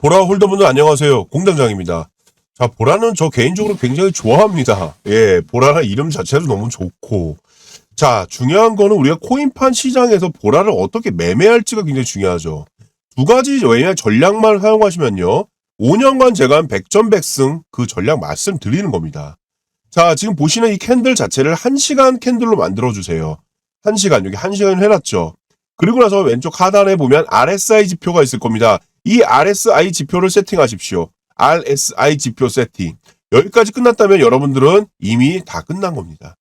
보라 홀더분들 안녕하세요. 공장장입니다. 자, 보라는 저 개인적으로 굉장히 좋아합니다. 예, 보라는 이름 자체도 너무 좋고. 자, 중요한 거는 우리가 코인판 시장에서 보라를 어떻게 매매할지가 굉장히 중요하죠. 두 가지 왜냐 전략만 사용하시면요. 5년간 제가 한 100전100승 그 전략 말씀드리는 겁니다. 자, 지금 보시는 이 캔들 자체를 1시간 캔들로 만들어 주세요. 1시간, 여기 1시간 해놨죠. 그리고 나서 왼쪽 하단에 보면 RSI 지표가 있을 겁니다. 이 RSI 지표를 세팅하십시오. RSI 지표 세팅. 여기까지 끝났다면 여러분들은 이미 다 끝난 겁니다.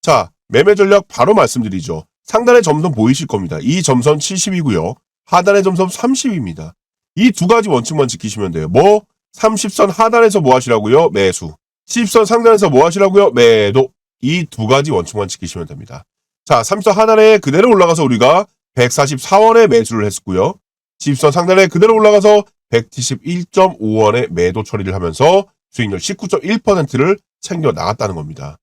자, 매매 전략 바로 말씀드리죠. 상단의 점선 보이실 겁니다. 이 점선 70이고요. 하단의 점선 30입니다. 이 두 가지 원칙만 지키시면 돼요. 뭐 30선 하단에서 뭐 하시라고요? 매수. 10선 상단에서 뭐 하시라고요? 매도. 이 두 가지 원칙만 지키시면 됩니다. 자, 30선 하단에 그대로 올라가서 우리가 144원에 매수를 했고요. 10선 상단에 그대로 올라가서 171.5원에 매도 처리를 하면서 수익률 19.1%를 챙겨 나갔다는 겁니다.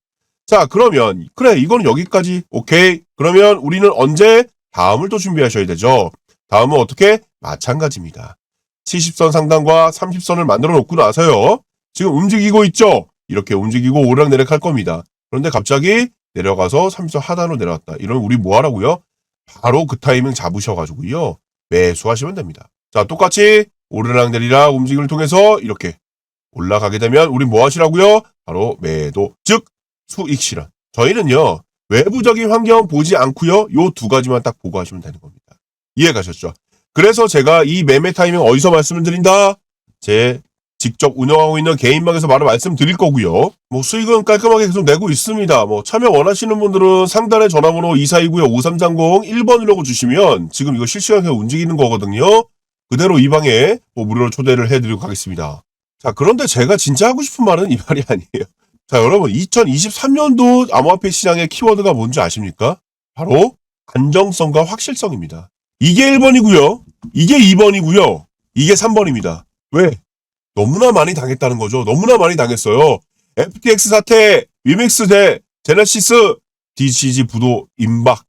자, 그러면 그래 이거는 여기까지 오케이. 그러면 우리는 언제 다음을 또 준비하셔야 되죠. 다음은 어떻게? 마찬가지입니다. 70선 상단과 30선을 만들어 놓고 나서요. 지금 움직이고 있죠. 이렇게 움직이고 오르락내리락 할 겁니다. 그런데 갑자기 내려가서 30선 하단으로 내려왔다. 이러면 우리 뭐 하라고요? 바로 그 타이밍 잡으셔가지고요. 매수하시면 됩니다. 자, 똑같이 오르락 내리락 움직임을 통해서 이렇게 올라가게 되면 우리 뭐 하시라고요? 바로 매도, 즉 수익 실현. 저희는요. 외부적인 환경 보지 않고요. 요 두 가지만 딱 보고 하시면 되는 겁니다. 이해 가셨죠? 그래서 제가 이 매매 타이밍 어디서 말씀을 드린다? 제 직접 운영하고 있는 개인방에서 바로 말씀드릴 거고요. 뭐 수익은 깔끔하게 계속 내고 있습니다. 뭐 참여 원하시는 분들은 상단에 전화번호 2429-5330 1번이라고 주시면 지금 이거 실시간으로 움직이는 거거든요. 그대로 이 방에 뭐 무료로 초대를 해드리고 가겠습니다. 자, 그런데 제가 진짜 하고 싶은 말은 이 말이 아니에요. 자, 여러분, 2023년도 암호화폐 시장의 키워드가 뭔지 아십니까? 바로 안정성과 확실성입니다. 이게 1번이고요. 이게 2번이고요. 이게 3번입니다. 왜? 너무나 많이 당했다는 거죠. 너무나 많이 당했어요. FTX 사태, 위맥스 대, 제네시스, DCG 부도 임박.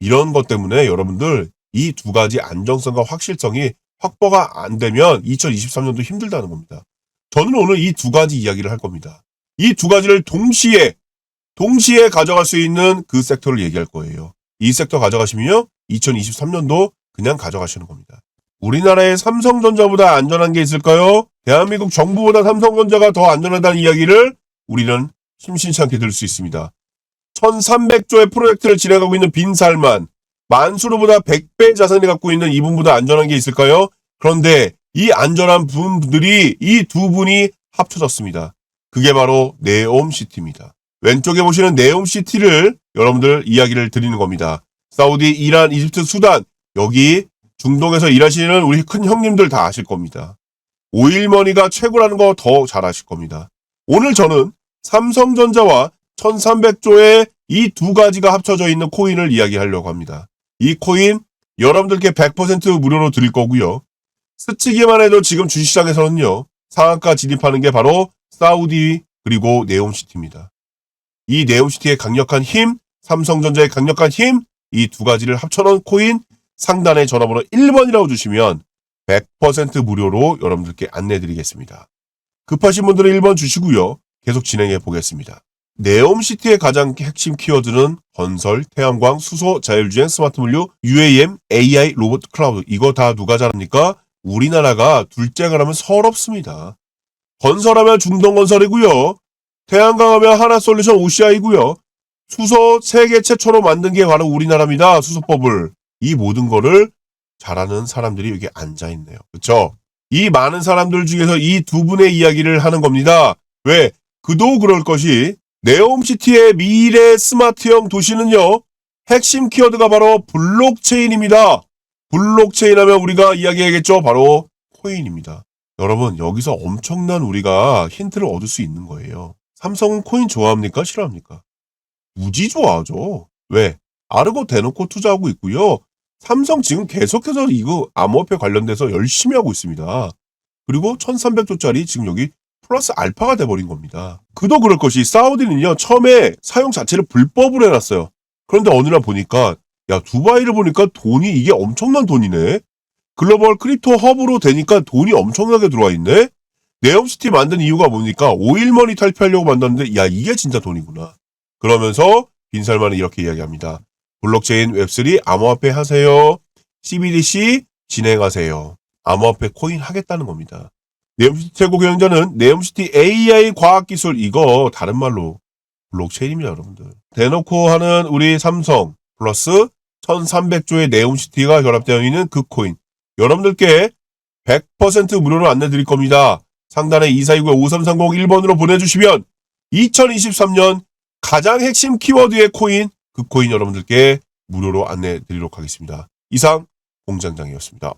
이런 것 때문에 여러분들 이 두 가지 안정성과 확실성이 확보가 안 되면 2023년도 힘들다는 겁니다. 저는 오늘 이 두 가지 이야기를 할 겁니다. 이 두 가지를 동시에 동시에 가져갈 수 있는 그 섹터를 얘기할 거예요. 이 섹터 가져가시면요. 2023년도 그냥 가져가시는 겁니다. 우리나라의 삼성전자보다 안전한 게 있을까요? 대한민국 정부보다 삼성전자가 더 안전하다는 이야기를 우리는 심심치 않게 들을 수 있습니다. 1300조의 프로젝트를 진행하고 있는 빈살만, 만수르보다 100배 자산을 갖고 있는 이분보다 안전한 게 있을까요? 그런데 이 안전한 분들이 이 두 분이 합쳐졌습니다. 그게 바로 네옴시티입니다. 왼쪽에 보시는 네옴시티를 여러분들 이야기를 드리는 겁니다. 사우디, 이란, 이집트, 수단 여기 중동에서 일하시는 우리 큰 형님들 다 아실 겁니다. 오일머니가 최고라는 거 더 잘 아실 겁니다. 오늘 저는 삼성전자와 1300조의 이 두 가지가 합쳐져 있는 코인을 이야기하려고 합니다. 이 코인 여러분들께 100% 무료로 드릴 거고요. 스치기만 해도 지금 주식시장에서는요. 상한가 진입하는 게 바로 사우디 그리고 네옴시티입니다. 이 네옴시티의 강력한 힘, 삼성전자의 강력한 힘, 이 두 가지를 합쳐놓은 코인 상단에 전화번호 1번이라고 주시면 100% 무료로 여러분들께 안내 드리겠습니다. 급하신 분들은 1번 주시고요. 계속 진행해 보겠습니다. 네옴시티의 가장 핵심 키워드는 건설, 태양광, 수소, 자율주행, 스마트 물류, UAM, AI, 로봇, 클라우드. 이거 다 누가 잘합니까? 우리나라가 둘째가 라면 서럽습니다. 건설하면 중동건설이고요. 태양광 하면 하나솔루션 OCI고요. 수소 세계 최초로 만든 게 바로 우리나라입니다. 수소법을. 이 모든 거를 잘하는 사람들이 여기 앉아 있네요. 그렇죠? 이 많은 사람들 중에서 이 두 분의 이야기를 하는 겁니다. 왜? 그도 그럴 것이 네옴시티의 미래 스마트형 도시는요. 핵심 키워드가 바로 블록체인입니다. 블록체인 하면 우리가 이야기하겠죠. 바로 코인입니다. 여러분 여기서 엄청난 우리가 힌트를 얻을 수 있는 거예요. 삼성은 코인 좋아합니까? 싫어합니까? 무지 좋아하죠. 왜? 아르고 대놓고 투자하고 있고요. 삼성 지금 계속해서 이거 암호화폐 관련돼서 열심히 하고 있습니다. 그리고 1300조짜리 지금 여기 플러스 알파가 돼버린 겁니다. 그도 그럴 것이 사우디는요 처음에 사용 자체를 불법으로 해놨어요. 그런데 어느 날 보니까 야 두바이를 보니까 돈이 이게 엄청난 돈이네. 글로벌 크립토 허브로 되니까 돈이 엄청나게 들어와 있네? 네옴시티 만든 이유가 뭡니까? 오일머니 탈피하려고 만들었는데, 야, 이게 진짜 돈이구나. 그러면서 빈살만은 이렇게 이야기합니다. 블록체인 웹3 암호화폐 하세요. CBDC 진행하세요. 암호화폐 코인 하겠다는 겁니다. 네옴시티 최고 경영자는 네옴시티 AI 과학기술 이거 다른 말로 블록체인입니다, 여러분들. 대놓고 하는 우리 삼성 플러스 1300조의 네옴시티가 결합되어 있는 그 코인. 여러분들께 100% 무료로 안내 드릴 겁니다. 상단에 2429-5330 1번으로 보내주시면 2023년 가장 핵심 키워드의 코인, 그 코인 여러분들께 무료로 안내 드리도록 하겠습니다. 이상 공장장이었습니다.